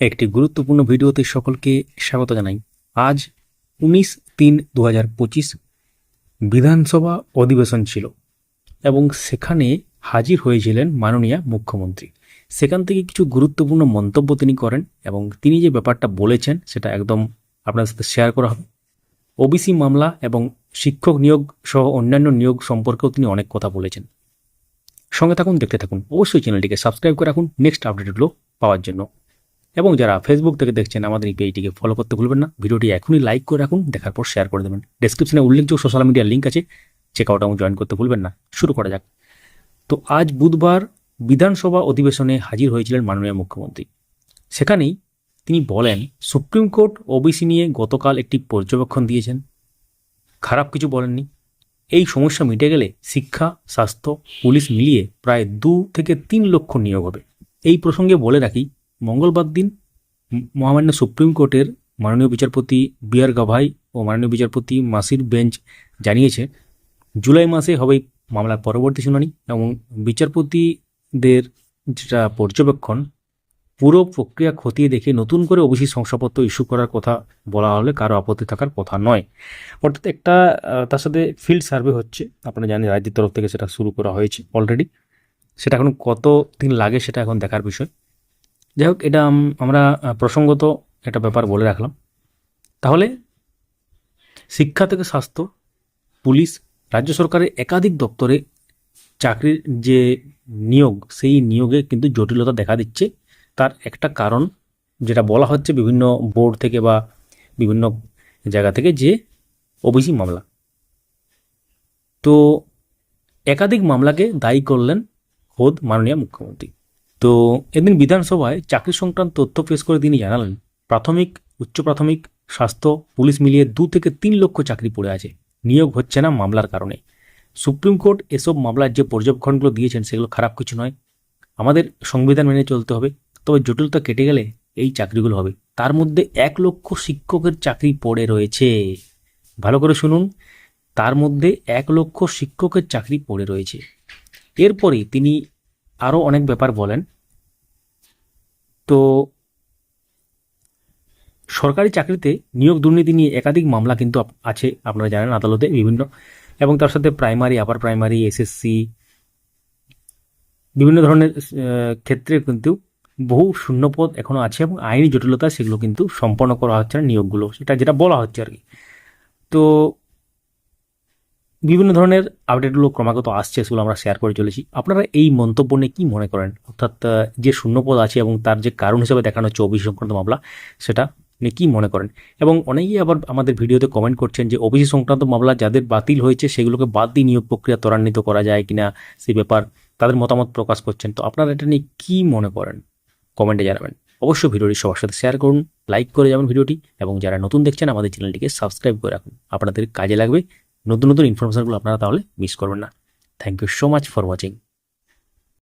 একটি গুরুত্বপূর্ণ ভিডিওতে সকলকে স্বাগত জানাই। আজ উনিশ তিন দু পঁচিশ বিধানসভা অধিবেশন ছিল এবং সেখানে হাজির হয়েছিলেন মাননীয় মুখ্যমন্ত্রী। সেখান থেকে কিছু গুরুত্বপূর্ণ মন্তব্য তিনি করেন এবং তিনি যে ব্যাপারটা বলেছেন সেটা একদম আপনার সাথে শেয়ার করা হবে। ওবিসি মামলা এবং শিক্ষক নিয়োগ সহ অন্যান্য নিয়োগ সম্পর্কেও তিনি অনেক কথা বলেছেন। সঙ্গে থাকুন, দেখতে থাকুন। অবশ্যই চ্যানেলটিকে সাবস্ক্রাইব করে রাখুন। নেক্সট আপডেটগুলো পাওয়ার জন্য। এবং যারা ফেসবুক থেকে দেখছেন আমাদের এই পেজটিকে ফলো করতে ভুলবেন না, ভিডিওটি এখনই লাইক করে রাখুন, দেখার পর শেয়ার করে দেবেন। ডেসক্রিপশনে উল্লেখযোগ্য সোশ্যাল মিডিয়ার লিঙ্ক আছে চেক আউট জয়েন করতে ভুলবেন না। শুরু করা যাক। তো আজ বুধবার বিধানসভা অধিবেশনে হাজির হয়েছিলেন মাননীয় মুখ্যমন্ত্রী। সেখানেই তিনি বলেন, সুপ্রিম কোর্ট ওবিসি নিয়ে গতকাল একটি পর্যবেক্ষণ দিয়েছেন। খারাপ কিছু বলেননি। এই সমস্যা মিটে গেলে শিক্ষা, স্বাস্থ্য, পুলিশ মিলিয়ে প্রায় দু থেকে তিন লক্ষ নিয়োগ হবে। এই প্রসঙ্গে বলে রাখি মঙ্গলবার দিন মহামান্য সুপ্রিম কোর্টের মাননীয় বিচারপতি বি আর গাভাই ও মাননীয় বিচারপতি মাসির বেঞ্চ জানিয়েছে, জুলাই মাসে হবে মামলার পরবর্তী শুনানি এবং বিচারপতিদের যেটা পর্যবেক্ষণ, পুরো প্রক্রিয়া খতিয়ে দেখে নতুন করে ওবিসি শংসাপত্র ইস্যু করার কথা বলা হলে কারও আপত্তি থাকার কথা নয়। অর্থাৎ একটা তার সাথে ফিল্ড সার্ভে হচ্ছে, আপনারা জানেন রাজ্যের তরফ থেকে সেটা শুরু করা হয়েছে অলরেডি সেটা এখন কত দিন লাগে সেটা এখন দেখার বিষয়। যাই হোক এটা আমরা প্রসঙ্গত একটা ব্যাপার বলে রাখলাম। তাহলে, শিক্ষা থেকে স্বাস্থ্য, পুলিশ, রাজ্য সরকারের একাধিক দপ্তরে চাকরির যে নিয়োগ, সেই নিয়োগে কিন্তু জটিলতা দেখা দিচ্ছে। তার একটা কারণ, যেটা বলা হচ্ছে বিভিন্ন বোর্ড থেকে বা বিভিন্ন জায়গা থেকে যে ওবিসি মামলা। তো, একাধিক মামলাকে দায়ী করলেন খোদ মাননীয় মুখ্যমন্ত্রী। তো এদিন বিধানসভায় চাকরি সংক্রান্ত তথ্য পেশ করে তিনি জানালেন, প্রাথমিক, উচ্চ প্রাথমিক, স্বাস্থ্য, পুলিশ মিলিয়ে দু থেকে তিন লক্ষ চাকরি পড়ে আছে। নিয়োগ হচ্ছে না মামলার কারণে। সুপ্রিম কোর্ট এসব মামলার যে পর্যবেক্ষণগুলো দিয়েছেন সেগুলো খারাপ কিছু নয়। আমাদের সংবিধান মেনে চলতে হবে, তবে জটিলতা কেটে গেলে এই চাকরিগুলো হবে। তার মধ্যে এক লক্ষ শিক্ষকের চাকরি পড়ে রয়েছে। ভালো করে শুনুন, তার মধ্যে এক লক্ষ শিক্ষকের চাকরি পড়ে রয়েছে। এরপরে তিনি আরও অনেক ব্যাপার বলেন। তো সরকারি চাকরিতে নিয়োগ দুর্নীতি নিয়ে একাধিক মামলা কিন্তু আছে, আপনারা জানেন আদালতে বিভিন্ন, এবং তার সাথে প্রাইমারি, আপার প্রাইমারি, এসএসসি, বিভিন্ন ধরনের ক্ষেত্রে কিন্তু বহু শূন্যপদ এখনও আছে এবং আইনি জটিলতা সেগুলো কিন্তু সম্পন্ন করা হচ্ছে না নিয়োগগুলো। সেটা যেটা বলা হচ্ছে আর কি। তো বিভিন্ন ধরনের আপডেটগুলো ক্রমাগত আসছে, সেগুলো আমরা শেয়ার করে চলেছি। আপনারা এই মন্তব্য নিয়ে কী মনে করেন? অর্থাৎ যে শূন্যপদ আছে এবং তার যে কারণ হিসেবে দেখানো হচ্ছে ওবিসি সংক্রান্ত মামলা, সেটা নিয়ে কী মনে করেন? এবং অনেকেই আবার আমাদের ভিডিওতে কমেন্ট করছেন যে ওবিসি সংক্রান্ত মামলা যাদের বাতিল হয়েছে, সেগুলোকে বাদ দিয়ে নিয়োগ প্রক্রিয়া ত্বরান্বিত করা যায় কিনা সেই ব্যাপার তাদের মতামত প্রকাশ করছেন। তো আপনারা এটা নিয়ে কী মনে করেন? কমেন্টে জানাবেন। অবশ্যই ভিডিওটি সবার সাথে শেয়ার করুন লাইক করে যাবেন ভিডিওটি, এবং যারা নতুন দেখছেন, আমাদের চ্যানেলটিকে সাবস্ক্রাইব করে রাখুন। আপনাদের কাজে লাগবে নতুন নতুন ইনফরমেশনগুলো আপনারা তাহলে মিস করবেন না। Thank you so much for watching